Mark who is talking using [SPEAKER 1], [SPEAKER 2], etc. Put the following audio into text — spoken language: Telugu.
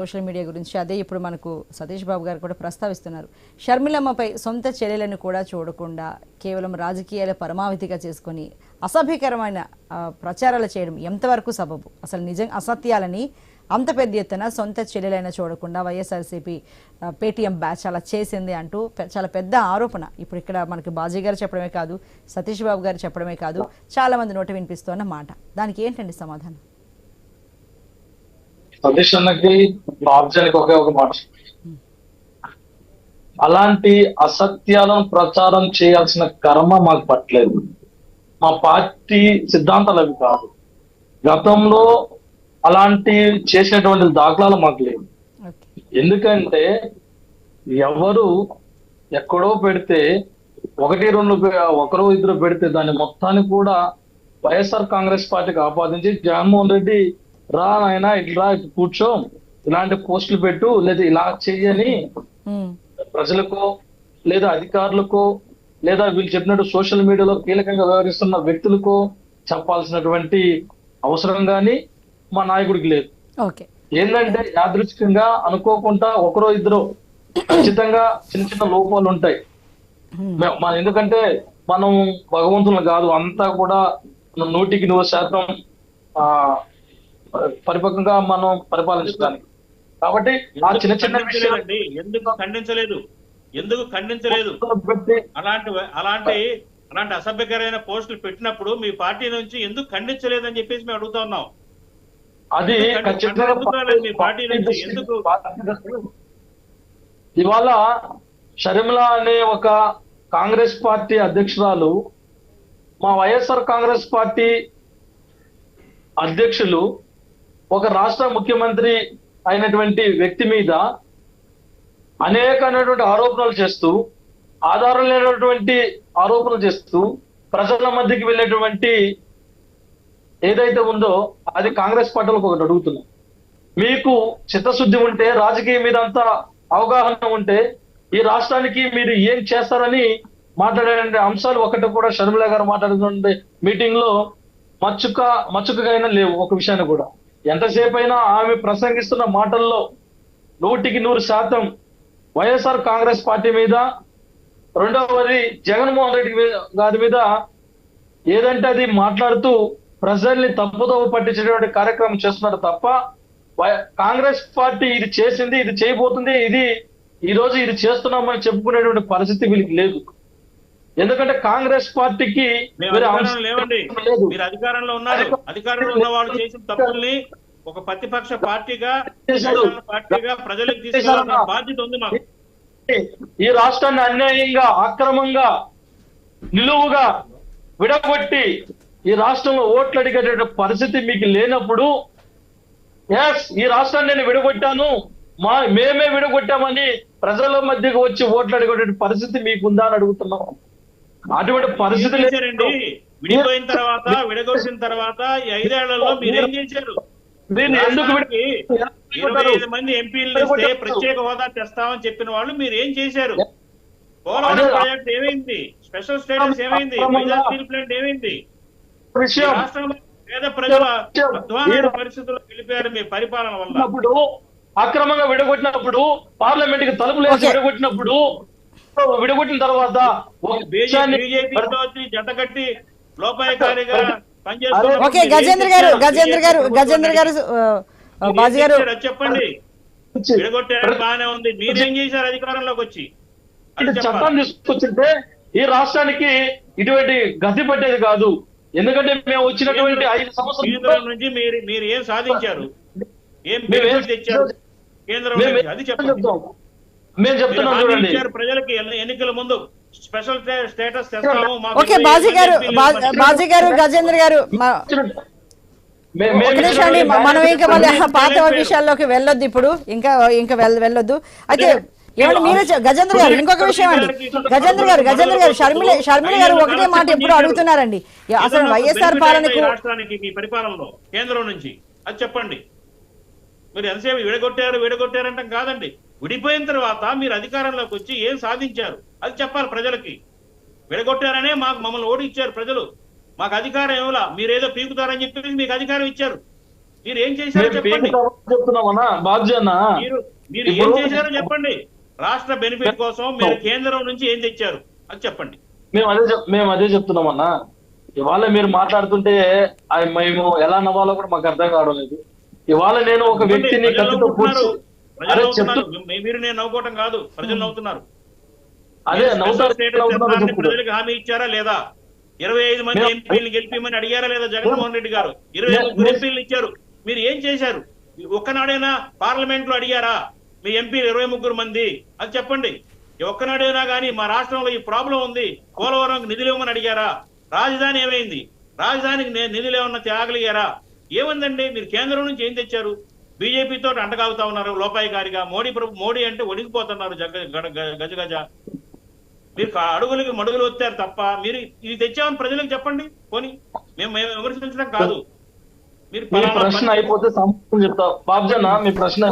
[SPEAKER 1] సోషల్ మీడియా గురించి. అదే ఇప్పుడు మనకు సతీష్ బాబు గారు కూడా ప్రస్తావిస్తున్నారు. షర్మిలమ్మపై సొంత చర్యలను కూడా చూడకుండా కేవలం రాజకీయాల పరమావధిగా చేసుకొని అసభ్యకరమైన ప్రచారాలు చేయడం ఎంతవరకు సబబు? అసలు నిజం అసత్యాలని అంత పెద్ద ఎత్తున సొంత చర్యలైనా చూడకుండా వైఎస్ఆర్సీపీ పేటీఎం బ్యాచ్ అలా చేసింది అంటూ చాలా పెద్ద ఆరోపణ. ఇప్పుడు ఇక్కడ మనకి బాజీ గారు చెప్పడమే కాదు సతీష్ బాబు గారు చెప్పడమే కాదు చాలా మంది నోట వినిపిస్తున్న మాట. దానికి ఏంటండి సమాధానం?
[SPEAKER 2] సతీష్ అన్నకి ఆర్జానికి ఒకే ఒక మాట. అలాంటి అసత్యాలను ప్రచారం చేయాల్సిన కర్మ మాకు పట్టలేదు. మా పార్టీ సిద్ధాంతాలు అవి కాదు. గతంలో అలాంటి చేసినటువంటి దాఖలాలు మాకు లేవు. ఎందుకంటే ఎవరు ఎక్కడో పెడితే ఒకటి రెండు ఒకరో ఇద్దరు పెడితే దాన్ని మొత్తాన్ని కూడా వైఎస్ఆర్ కాంగ్రెస్ పార్టీకి ఆపాదించి జగన్మోహన్ రెడ్డి రా నాయన ఇట్లా ఇటు కూర్చో. ఇలాంటి పోస్టులు పెట్టు లేదా ఇలా చెయ్యని ప్రజలకో లేదా అధికారులకో లేదా వీళ్ళు చెప్పినట్టు సోషల్ మీడియాలో కీలకంగా వ్యవహరిస్తున్న వ్యక్తులకో చెప్పాల్సినటువంటి అవసరం గాని మా నాయకుడికి లేదు. ఏంటంటే యాదృచ్ఛికంగా అనుకోకుండా ఒకరో ఇద్దరు ఖచ్చితంగా చిన్న చిన్న లోపాలు ఉంటాయి. మన ఎందుకంటే మనం భగవంతులు కాదు అంతా కూడా నూటికి నూరు శాతం ఆ పరిపక్వంగా మనం పరిపాలించడానికి కాబట్టి ఆ చిన్న చిన్న విషయాలు
[SPEAKER 3] ఖండించలేదండి ఎందుకు ఖండించలేదు ఎందుకు ఖండించలేదు అలాంటి అలాంటి అలాంటి అసభ్యకరమైన పోస్టులు పెట్టినప్పుడు మీ పార్టీ నుంచి ఎందుకు ఖండించలేదని చెప్పేసి మేము అడుగుతా ఉన్నాం
[SPEAKER 2] అది
[SPEAKER 3] మీ పార్టీ నుంచి? ఎందుకు?
[SPEAKER 2] ఇవాళ షర్మిల అనే ఒక కాంగ్రెస్ పార్టీ అధ్యక్షురాలు మా వైఎస్ఆర్ కాంగ్రెస్ పార్టీ అధ్యక్షులు ఒక రాష్ట్ర ముఖ్యమంత్రి అయినటువంటి వ్యక్తి మీద అనేకమైనటువంటి ఆరోపణలు చేస్తూ ఆధారం లేనటువంటి ఆరోపణలు చేస్తూ ప్రజల మధ్యకి వెళ్ళేటువంటి ఏదైతే ఉందో అది కాంగ్రెస్ పార్టీలకు ఒకటి అడుగుతున్నాం. మీకు చిత్తశుద్ధి ఉంటే రాజకీయం మీద అంత అవగాహన ఉంటే ఈ రాష్ట్రానికి మీరు ఏం చేస్తారని మాట్లాడే అంశాలు ఒకటి కూడా షర్మిల గారు మాట్లాడుతుండే మీటింగ్లో మచ్చుక మచ్చుకగా లేవు ఒక విషయాన్ని కూడా. ఎంతసేపు అయినా ఆమె ప్రసంగిస్తున్న మాటల్లో నూటికి నూరు శాతం వైఎస్ఆర్ కాంగ్రెస్ పార్టీ మీద రెండవది జగన్మోహన్ రెడ్డి గారి మీద ఏదంటే అది మాట్లాడుతూ ప్రజల్ని తప్పుదోవ పట్టించేటువంటి కార్యక్రమం చేస్తున్నారు తప్ప వై- కాంగ్రెస్ పార్టీ ఇది చేసింది ఇది చేయబోతుంది ఇది ఈ రోజు ఇది చేస్తున్నామని చెప్పుకునేటువంటి పరిస్థితి వీళ్ళకి లేదు. ఎందుకంటే కాంగ్రెస్ పార్టీకి
[SPEAKER 3] లేవండి. మీరు అధికారంలో ఉన్నారు. అధికారంలో ఉన్న వాళ్ళు చేసిన తప్పుల్ని ఒక ప్రతిపక్ష పార్టీగా పార్టీగా ప్రజలకు తీసుకెళ్ళాల్సిన బాధ్యత ఉంది మాకు.
[SPEAKER 2] ఈ రాష్ట్రాన్ని అన్యాయంగా అక్రమంగా నిలువుగా విడగొట్టి ఈ రాష్ట్రంలో ఓట్లు అడిగేట పరిస్థితి మీకు లేనప్పుడు ఎస్ ఈ రాష్ట్రాన్ని నేను విడగొట్టాను మా మేమే విడగొట్టామని ప్రజల మధ్యకు వచ్చి ఓట్లు అడిగేట పరిస్థితి మీకుందా అని అడుగుతున్నాం. అటువంటి పరిస్థితి
[SPEAKER 3] ఏం
[SPEAKER 2] లేదు.
[SPEAKER 3] చేశారండి? విడిపోయిన తర్వాత విడగొట్టిన తర్వాత ఈ ఐదేళ్ళలో మీరేం చేశారు? ఇరవై ఐదు మంది ఎంపీలు ఇస్తే ప్రత్యేక హోదా తెస్తామని చెప్పిన వాళ్ళు మీరు ఏం చేశారు? పోలవరం ప్రాజెక్ట్ ఏమైంది? స్పెషల్ స్టేటస్ ఏమైంది? స్టీల్ ప్లాంట్ ఏమైంది? రాష్ట్రంలో పేద ప్రజల అధ్వానమైన పరిస్థితుల్లో వెళ్ళిపోయారు మీ పరిపాలన వల్ల.
[SPEAKER 2] అక్రమంగా విడగొట్టినప్పుడు పార్లమెంట్కి తలుపులు. విడగొట్టినప్పుడు విడగొట్టిన తర్వాత
[SPEAKER 3] జతకట్టి లోపాయకారిగా
[SPEAKER 1] ఓకే గజేంద్ర గారు గజేంద్ర గారు గజేంద్ర గారు బాజీ గారు
[SPEAKER 3] చెప్పండి. విడగొట్టారు బాగానే ఉంది. మీరేం చేశారు అధికారంలోకి వచ్చి.
[SPEAKER 2] చట్టం తీసుకొచ్చింటే ఈ రాష్ట్రానికి ఇటువంటి గతి పట్టేది కాదు. ఎందుకంటే మేము వచ్చినటువంటి ఐదు
[SPEAKER 3] కేంద్రం
[SPEAKER 2] సంవత్సరాలు
[SPEAKER 3] నుంచి మీరు మీరు ఏం సాధించారు? ఏం తెచ్చారు? కేంద్రం అది చెప్పండి.
[SPEAKER 2] మేము చెప్తున్నాం చూడండి.
[SPEAKER 3] ప్రజలకి ఎన్ని- ఎన్నికల ముందు special sta- status
[SPEAKER 1] okay Baji garu. Baji garu Gajendra గారు అండి మనం ఇంకా మళ్ళీ పాత. విషయాల్లోకి వెళ్ళొద్దు ఇప్పుడు. ఇంకా ఇంకా వెళ్- వెళ్ళొద్దు. అయితే ఏమండి మీరే గజేంద్ర గారు ఇంకొక విషయం అండి. గజేంద్ర గారు గజేంద్ర గారు షర్మిల షర్మిల గారు ఒకటే మాట ఎప్పుడు అడుగుతున్నారండి. అసలు వైఎస్ఆర్ పాలనకు
[SPEAKER 3] రాష్ట్రానికి మీ పరిపాలనలో కేంద్రం నుంచి. అది చెప్పండి. మీరు ఎంతసేపు విడగొట్టారు విడగొట్టారంటాం కాదండి. విడిపోయిన తర్వాత మీరు అధికారంలోకి వచ్చి ఏం సాధించారు? అది చెప్పాలి ప్రజలకి. విడగొట్టారనే మాకు మమ్మల్ని ఓడి ఇచ్చారు ప్రజలు. మాకు అధికారం ఇవ్వలా? మీరేదో పీకుతారని చెప్పి మీకు అధికారం ఇచ్చారు. మీరు ఏం చేశారో చెప్పండి. మీరు ఏం చేశారో చెప్పండి. రాష్ట్ర బెనిఫిట్ కోసం మీరు కేంద్రం నుంచి ఏం తెచ్చారు? అది చెప్పండి.
[SPEAKER 2] మేము అదే మేము అదే చెప్తున్నామన్నా? ఇవాళ మీరు మాట్లాడుతుంటే మేము ఎలా నవ్వాలో కూడా మాకు అర్థం కావడం లేదు. ఇవాళ నేను ఒక వ్యక్తిని కత్తితో
[SPEAKER 3] మీరు నేను నవ్వుకోవటం కాదు. ప్రజలు నవ్వుతున్నారు.
[SPEAKER 2] అదే.
[SPEAKER 3] ప్రజలకు హామీ ఇచ్చారా లేదా? ఇరవై ఐదు మంది ఎంపీలు గెలిపిమని అడిగారా లేదా జగన్మోహన్ రెడ్డి గారు? ఇరవై
[SPEAKER 2] మేము-
[SPEAKER 3] ఎంపీలు ఇచ్చారు. మీరు ఏం చేశారు? ఒక్కనాడైనా పార్లమెంట్లో అడిగారా? మీ ఎంపీలు ఇరవై ముగ్గురు మంది. అది చెప్పండి. ఒక్కనాడైనా కానీ మా రాష్ట్రంలో ఈ ప్రాబ్లం ఉంది. పోలవరం నిధులు ఇవ్వమని అడిగారా? రాజధాని ఏమైంది? రాజధానికి నిధులు ఏమన్నా తేగలిగారా ఏముందండి? మీరు కేంద్రం నుంచి ఏం తెచ్చారు? బీజేపీ తోటి అంటగాగుతా ఉన్నారు లోపాయికారిగా మోడీ ప్రభు మోడీ అంటే గ- గజ గజ మీరు అడుగులకి మడుగులు వచ్చారు తప్ప మీరు ఇది తెచ్చామని ప్రజలకు చెప్పండి పోనీ. మేము మేము విమర్శించడం కాదు. మీరు
[SPEAKER 2] ప్రశ్న అయిపోతే సమాధానం చెప్తా. బాబ్జీ అన్న మీ ప్రశ్న